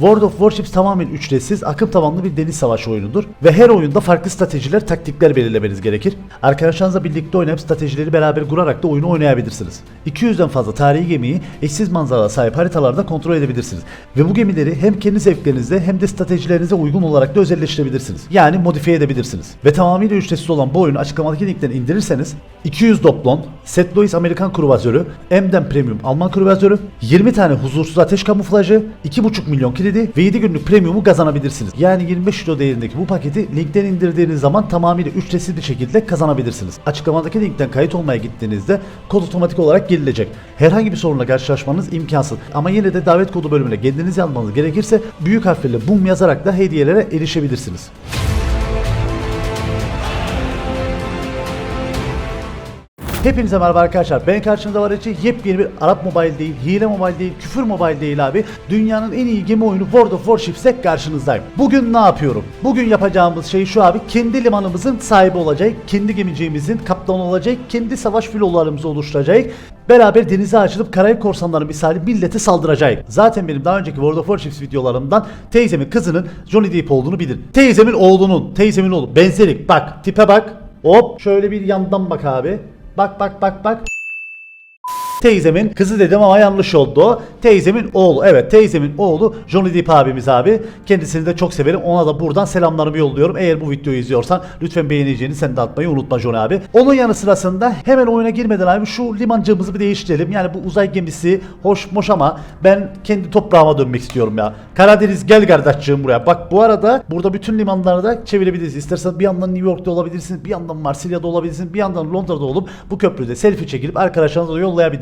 World of Warships tamamen ücretsiz, akım tabanlı bir deniz savaşı oyunudur ve her oyunda farklı stratejiler, taktikler belirlemeniz gerekir. Arkadaşlarınızla birlikte oynayıp stratejileri beraber kurarak da oyunu oynayabilirsiniz. 200'den fazla tarihi gemiyi eşsiz manzaraya sahip haritalarda kontrol edebilirsiniz. Ve bu gemileri hem kendi zevklerinize hem de stratejilerinize uygun olarak da özelleştirebilirsiniz. Yani modifiye edebilirsiniz. Ve tamamıyla ücretsiz olan bu oyunu açıklamadaki linkten indirirseniz 200 doplon, St. Louis Amerikan kruvazörü, Emden Premium Alman kruvazörü, 20 tane huzursuz ateş kamuflajı, 2,5 milyon kilidi ve 7 günlük premiumu kazanabilirsiniz. Yani 25 euro değerindeki bu paketi linkten indirdiğiniz zaman tamamıyla ücretsiz bir şekilde kazanabilirsiniz. Açıklamadaki linkten kayıt olmaya gittiğinizde kod otomatik olarak girilecek. Herhangi bir sorunla karşılaşmanız imkansız. Ama yine de davet kodu bölümüne kendiniz yazmanız gerekirse büyük harflerle BUM yazarak da hediyelere erişebilirsiniz. Hepinize merhaba arkadaşlar. Ben karşınızda var için yepyeni bir Arap Mobile değil, hile mobile değil, küfür mobile değil abi. Dünyanın en iyi gemi oyunu World of Warships'te karşınızdayım. Bugün ne yapıyorum? Bugün yapacağımız şey şu abi. Kendi limanımızın sahibi olacak, kendi gemiciğimizin kaptanı olacak, kendi savaş filolarımızı oluşturacak. Beraber denize açılıp Karayip korsanları misali millete saldıracak. Zaten benim daha önceki World of Warships videolarımdan teyzemin kızının Johnny Depp olduğunu bilir. Teyzemin oğlunun, teyzemin oğlu. Benzerik. Bak, tipe bak. Hop, şöyle bir yandan bak abi. Bak bak bak bak. Teyzemin kızı dedim ama yanlış oldu. Teyzemin oğlu. Evet teyzemin oğlu Johnny Depp abimiz abi. Kendisini de çok severim. Ona da buradan selamlarımı yolluyorum. Eğer bu videoyu izliyorsan lütfen beğeneceğini sen de atmayı unutma Johnny abi. Onun yanı sırasında hemen oyuna girmeden abi şu limancığımızı bir değiştirelim. Yani bu uzay gemisi hoş moş ama ben kendi toprağıma dönmek istiyorum ya. Karadeniz gel kardeşciğim buraya. Bak bu arada burada bütün limanlarda çevirebiliriz. İstersen bir yandan New York'ta olabilirsin, bir yandan Marsilya'da olabilirsin, bir yandan Londra'da olup bu köprüde selfie çekilip arkadaşlarınıza da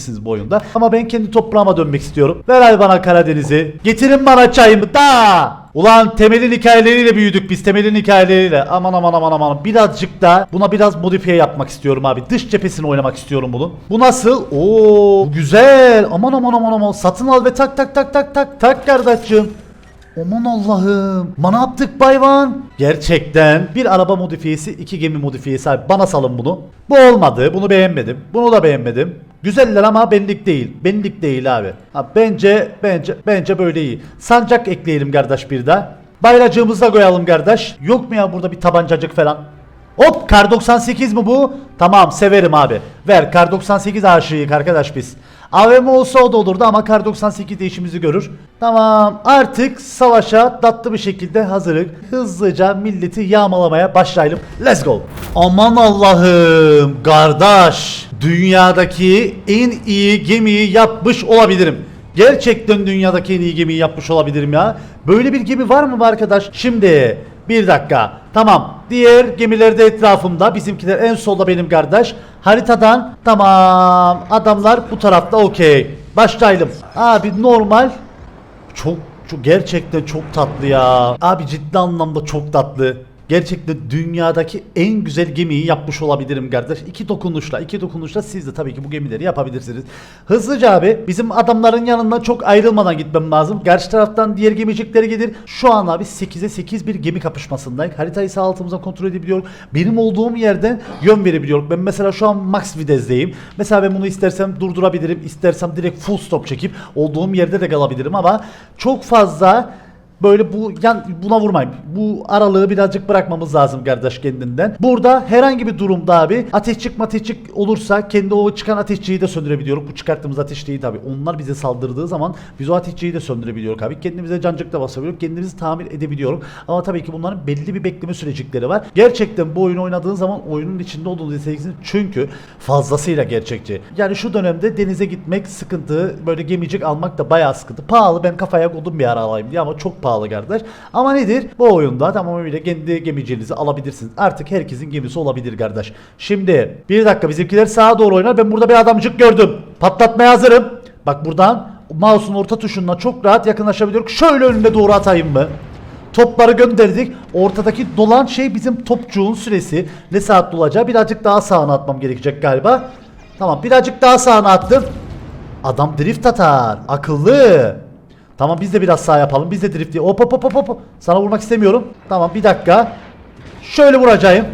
yollayabilirsiniz bu oyunda. Ama ben kendi toprağıma dönmek istiyorum. Ver abi bana Karadeniz'i. Getirin bana çayımı da. Ulan temelin hikayeleriyle büyüdük biz temelin hikayeleriyle. Aman aman aman aman. Birazcık da buna biraz modifiye yapmak istiyorum abi. Dış cephesini oynamak istiyorum bunun. Bu nasıl? Oo güzel. Aman aman aman aman. Satın al ve tak tak tak tak tak tak kardeşim. Aman Allah'ım. Bana yaptık bayvan. Gerçekten bir araba modifiyesi, iki gemi modifiyesi abi. Bana salın bunu. Bu olmadı. Bunu beğenmedim. Bunu da beğenmedim. Güzeller ama benlik değil. Benlik değil abi. Ha, bence bence bence böyle iyi. Sancak ekleyelim kardeş bir daha. Bayracığımızı da koyalım kardeş. Yok mu ya burada bir tabancacık falan? Hop kar 98 mi bu? Tamam severim abi. Ver kar 98 aşığıyık arkadaş biz. AVM olsa o da olurdu ama kar 98 de işimizi görür. Tamam artık savaşa tatlı bir şekilde hazırlık. Hızlıca milleti yağmalamaya başlayalım. Let's go. Aman Allah'ım kardeş. Dünyadaki en iyi gemiyi yapmış olabilirim. Gerçekten dünyadaki en iyi gemiyi yapmış olabilirim ya. Böyle bir gemi var mı arkadaş? Şimdi bir dakika. Tamam. Diğer gemiler de etrafımda. Bizimkiler en solda benim kardeş. Haritadan tamam. Adamlar bu tarafta okey. Başlayalım. Abi normal. Çok, çok gerçekten çok tatlı ya. Abi ciddi anlamda çok tatlı. Gerçekten dünyadaki en güzel gemiyi yapmış olabilirim kardeş. İki dokunuşla, iki dokunuşla siz de tabii ki bu gemileri yapabilirsiniz. Hızlıca abi bizim adamların yanından çok ayrılmadan gitmem lazım. Karşı taraftan diğer gemicikleri gelir. Şu an abi 8'e 8 bir gemi kapışmasındayız. Haritayı sağ altımıza kontrol edebiliyorum. Benim olduğum yerden yön verebiliyorum. Ben mesela şu an max videzdeyim. Mesela ben bunu istersem durdurabilirim. İstersem direkt full stop çekip olduğum yerde de kalabilirim ama çok fazla Böyle bu yan buna vurmayın. Bu aralığı birazcık bırakmamız lazım kardeş kendinden. Burada herhangi bir durumda abi ateşçik mateşçik olursa kendi o çıkan ateşçiyi de söndürebiliyoruz. Bu çıkarttığımız ateşçiyi tabi. Onlar bize saldırdığı zaman biz o ateşçiyi de söndürebiliyoruz abi. Kendimize cancık da basabiliyoruz. Kendimizi tamir edebiliyoruz. Ama tabii ki bunların belli bir bekleme sürecikleri var. Gerçekten bu oyunu oynadığın zaman oyunun içinde olduğunu hissedeceksin. Çünkü fazlasıyla gerçekçi. Yani şu dönemde denize gitmek sıkıntı. Böyle gemicik almak da bayağı sıkıntı. Pahalı. Ben kafaya koydum bir ara alayım diye ama çok pahalı kardeş. Ama nedir? Bu oyunda tamamıyla kendi gemiciliğinizi alabilirsiniz. Artık herkesin gemisi olabilir kardeş. Şimdi bir dakika bizimkiler sağa doğru oynar. Ben burada bir adamcık gördüm. Patlatmaya hazırım. Bak buradan mouse'un orta tuşundan çok rahat yakınlaşabiliyorum. Şöyle önüne doğru atayım mı? Topları gönderdik. Ortadaki dolan şey bizim topçuğun süresi. Ne saat dolacağı birazcık daha sağına atmam gerekecek galiba. Tamam birazcık daha sağına attım. Adam drift atar. Akıllı. Tamam biz de biraz sağ yapalım. Biz de drift diye. Hop hop hop hop hop. Sana vurmak istemiyorum. Tamam bir dakika. Şöyle vuracağım.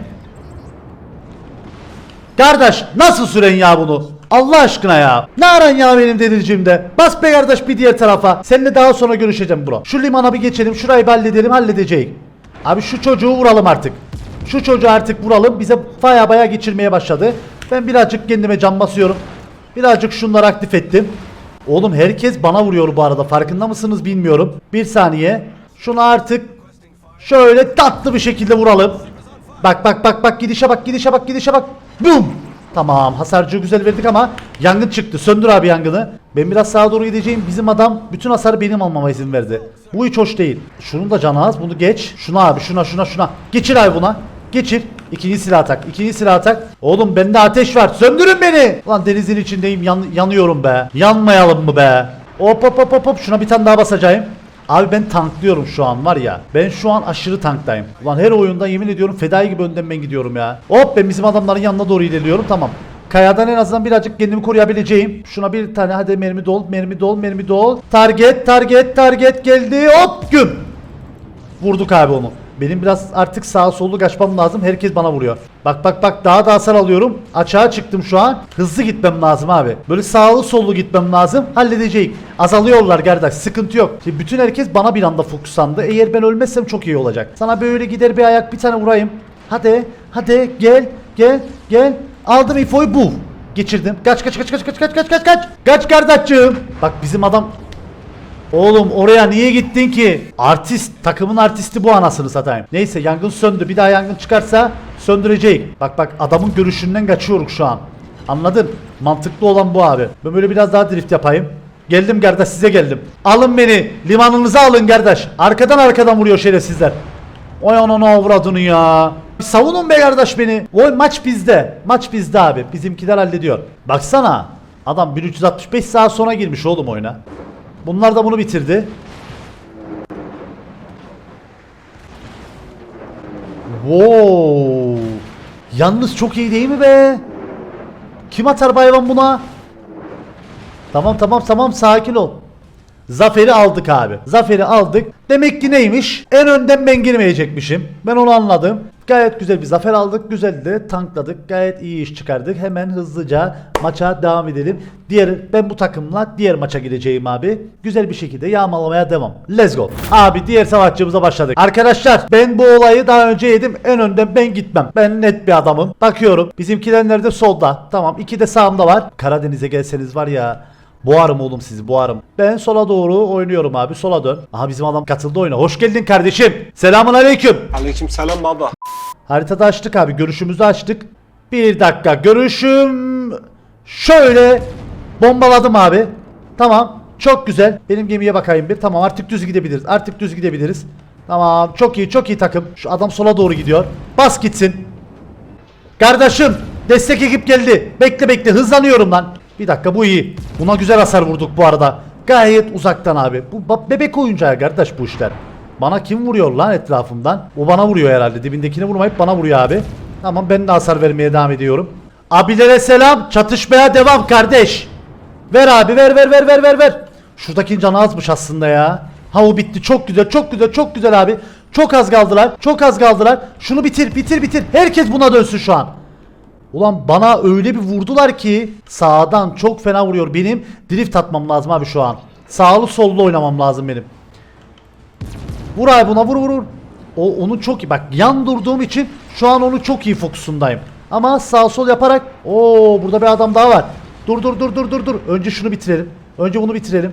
Kardeş nasıl süren ya bunu? Allah aşkına ya. Ne aran ya benim deliricimde? Bas be kardeş bir diğer tarafa. Seninle daha sonra görüşeceğim bro. Şu limana bir geçelim. Şurayı bir halledelim. Halledeceğiz. Abi şu çocuğu vuralım artık. Şu çocuğu artık vuralım. Bize baya baya geçirmeye başladı. Ben birazcık kendime can basıyorum. Birazcık şunları aktif ettim. Oğlum herkes bana vuruyor bu arada. Farkında mısınız bilmiyorum. Bir saniye. Şunu artık şöyle tatlı bir şekilde vuralım. Bak bak bak bak gidişe bak gidişe bak gidişe bak. Bum. Tamam hasarcığı güzel verdik ama yangın çıktı. Söndür abi yangını. Ben biraz sağa doğru gideceğim. Bizim adam bütün hasarı benim almama izin verdi. Bu hiç hoş değil. Şunun da canı. Bunu geç. Şuna abi şuna şuna şuna. Geçir abi buna. Geçir. İkinci silah tak. İkinci silah tak. Oğlum bende ateş var. Söndürün beni. Ulan denizin içindeyim. Yan- yanıyorum be. Yanmayalım mı be? Hop hop hop hop hop. Şuna bir tane daha basacağım. Abi ben tanklıyorum şu an var ya. Ben şu an aşırı tanktayım. Ulan her oyunda yemin ediyorum fedai gibi önden ben gidiyorum ya. Hop ben bizim adamların yanına doğru ilerliyorum tamam. Kayadan en azından birazcık kendimi koruyabileceğim. Şuna bir tane hadi mermi dol, mermi dol, mermi dol. Target, target, target geldi. Hop güm. Vurduk abi onu. Benim biraz artık sağa sollu kaçmam lazım. Herkes bana vuruyor. Bak bak bak daha da hasar alıyorum. Açığa çıktım şu an. Hızlı gitmem lazım abi. Böyle sağlı sollu gitmem lazım. Halledeceğim. Azalıyorlar kardeş. Sıkıntı yok. Şimdi bütün herkes bana bir anda fokuslandı. Eğer ben ölmezsem çok iyi olacak. Sana böyle gider bir ayak bir tane vurayım. Hadi. Hadi gel. Gel. Gel. Aldım infoyu bu. Geçirdim. Kaç kaç kaç kaç kaç kaç kaç kaç kaç. Kaç kardeşçığım. Bak bizim adam Oğlum oraya niye gittin ki? Artist, takımın artisti bu anasını satayım. Neyse yangın söndü. Bir daha yangın çıkarsa söndürecek. Bak bak adamın görüşünden kaçıyoruz şu an. Anladın? Mantıklı olan bu abi. Ben böyle biraz daha drift yapayım. Geldim kardeş size geldim. Alın beni. Limanınıza alın kardeş. Arkadan arkadan vuruyor şerefsizler. Oy ananı avradını ya. Bir savunun be kardeş beni. Oy maç bizde. Maç bizde abi. Bizimkiler hallediyor. Baksana. Adam 1365 saat sonra girmiş oğlum oyuna. Bunlar da bunu bitirdi. Wow. Yalnız çok iyi değil mi be? Kim atar bayram buna? Tamam tamam tamam sakin ol. Zaferi aldık abi. Zaferi aldık. Demek ki neymiş? En önden ben girmeyecekmişim. Ben onu anladım. Gayet güzel bir zafer aldık. Güzeldi. Tankladık. Gayet iyi iş çıkardık. Hemen hızlıca maça devam edelim. Diğer ben bu takımla diğer maça gireceğim abi. Güzel bir şekilde yağmalamaya devam. Let's go. Abi diğer savaşçımıza başladık. Arkadaşlar ben bu olayı daha önce yedim. En önden ben gitmem. Ben net bir adamım. Bakıyorum. Bizimkiler nerede? Solda. Tamam. iki de sağımda var. Karadeniz'e gelseniz var ya. Boğarım oğlum sizi boğarım. Ben sola doğru oynuyorum abi sola dön. Aha bizim adam katıldı oyuna. Hoş geldin kardeşim. Selamun aleyküm. Aleyküm selam baba. Haritada açtık abi görüşümüzü açtık. Bir dakika görüşüm şöyle bombaladım abi. Tamam çok güzel. Benim gemiye bakayım bir. Tamam artık düz gidebiliriz. Artık düz gidebiliriz. Tamam çok iyi çok iyi takım. Şu adam sola doğru gidiyor. Bas gitsin. Kardeşim destek ekip geldi. Bekle bekle hızlanıyorum lan. Bir dakika bu iyi. Buna güzel hasar vurduk bu arada. Gayet uzaktan abi. Bu bebek oyuncağı kardeş bu işler. Bana kim vuruyor lan etrafımdan? O bana vuruyor herhalde. Dibindekini vurmayıp bana vuruyor abi. Tamam ben de hasar vermeye devam ediyorum. Abilere selam. Çatışmaya devam kardeş. Ver abi ver ver ver ver ver ver. Şuradaki canı azmış aslında ya. Ha o bitti. Çok güzel çok güzel çok güzel abi. Çok az kaldılar. Çok az kaldılar. Şunu bitir bitir bitir. Herkes buna dönsün şu an. Ulan bana öyle bir vurdular ki sağdan çok fena vuruyor. Benim drift atmam lazım abi şu an. Sağlı sollu oynamam lazım benim. Vur abi buna vur vur vur. O onu çok iyi bak yan durduğum için şu an onu çok iyi fokusundayım. Ama sağ sol yaparak o burada bir adam daha var. Dur dur dur dur dur dur. Önce şunu bitirelim. Önce bunu bitirelim.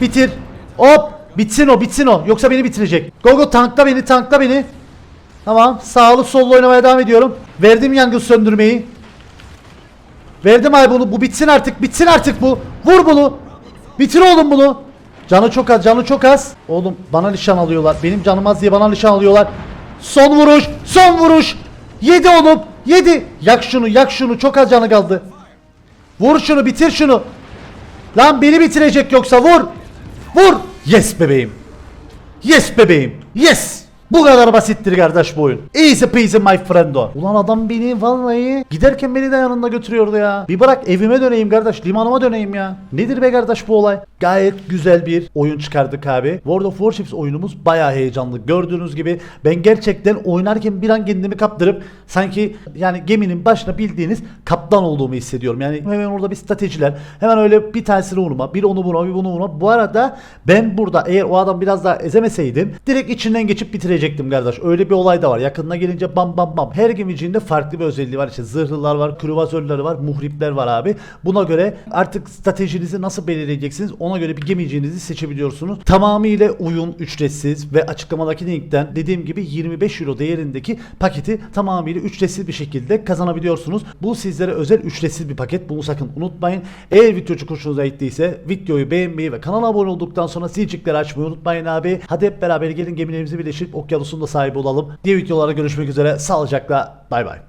Bitir. Hop bitsin o bitsin o. Yoksa beni bitirecek. Go go tankla beni tankla beni. Tamam. Sağlı sollu oynamaya devam ediyorum. Verdim yangın söndürmeyi. Verdim ay bunu. Bu bitsin artık. Bitsin artık bu. Vur bunu. Bitir oğlum bunu. Canı çok az. Canı çok az. Oğlum bana nişan alıyorlar. Benim canım az diye bana nişan alıyorlar. Son vuruş. Son vuruş. Yedi oğlum. Yedi. Yak şunu. Yak şunu. Çok az canı kaldı. Vur şunu. Bitir şunu. Lan beni bitirecek yoksa vur. Vur. Yes bebeğim. Yes bebeğim. Yes. Bu kadar basittir kardeş bu oyun. Easy peasy my friendo. Ulan adam beni vallahi giderken beni de yanında götürüyordu ya. Bir bırak evime döneyim kardeş. Limanıma döneyim ya. Nedir be kardeş bu olay? Gayet güzel bir oyun çıkardık abi. World of Warships oyunumuz bayağı heyecanlı. Gördüğünüz gibi ben gerçekten oynarken bir an kendimi kaptırıp sanki yani geminin başına bildiğiniz kaptan olduğumu hissediyorum. Yani hemen orada bir stratejiler. Hemen öyle bir tanesini vurma, bir onu vurma, bir bunu vurma. Bu arada ben burada eğer o adam biraz daha ezemeseydim direkt içinden geçip bitirecektim kardeş. Öyle bir olay da var. Yakınına gelince bam bam bam. Her gemicinde farklı bir özelliği var. İşte zırhlılar var, kruvazörleri var, muhripler var abi. Buna göre artık stratejinizi nasıl belirleyeceksiniz ona göre bir gemicinizi seçebiliyorsunuz. Tamamıyla oyun ücretsiz ve açıklamadaki linkten dediğim gibi 25 euro değerindeki paketi tamamıyla ücretsiz bir şekilde kazanabiliyorsunuz. Bu sizlere özel ücretsiz bir paket. Bunu sakın unutmayın. Eğer video çok hoşunuza gittiyse videoyu beğenmeyi ve kanala abone olduktan sonra zilcikleri açmayı unutmayın abi. Hadi hep beraber gelin gemilerimizi birleştirip okyanusun da sahibi olalım. Diğer videolarda görüşmek üzere. Sağlıcakla. Bay bay.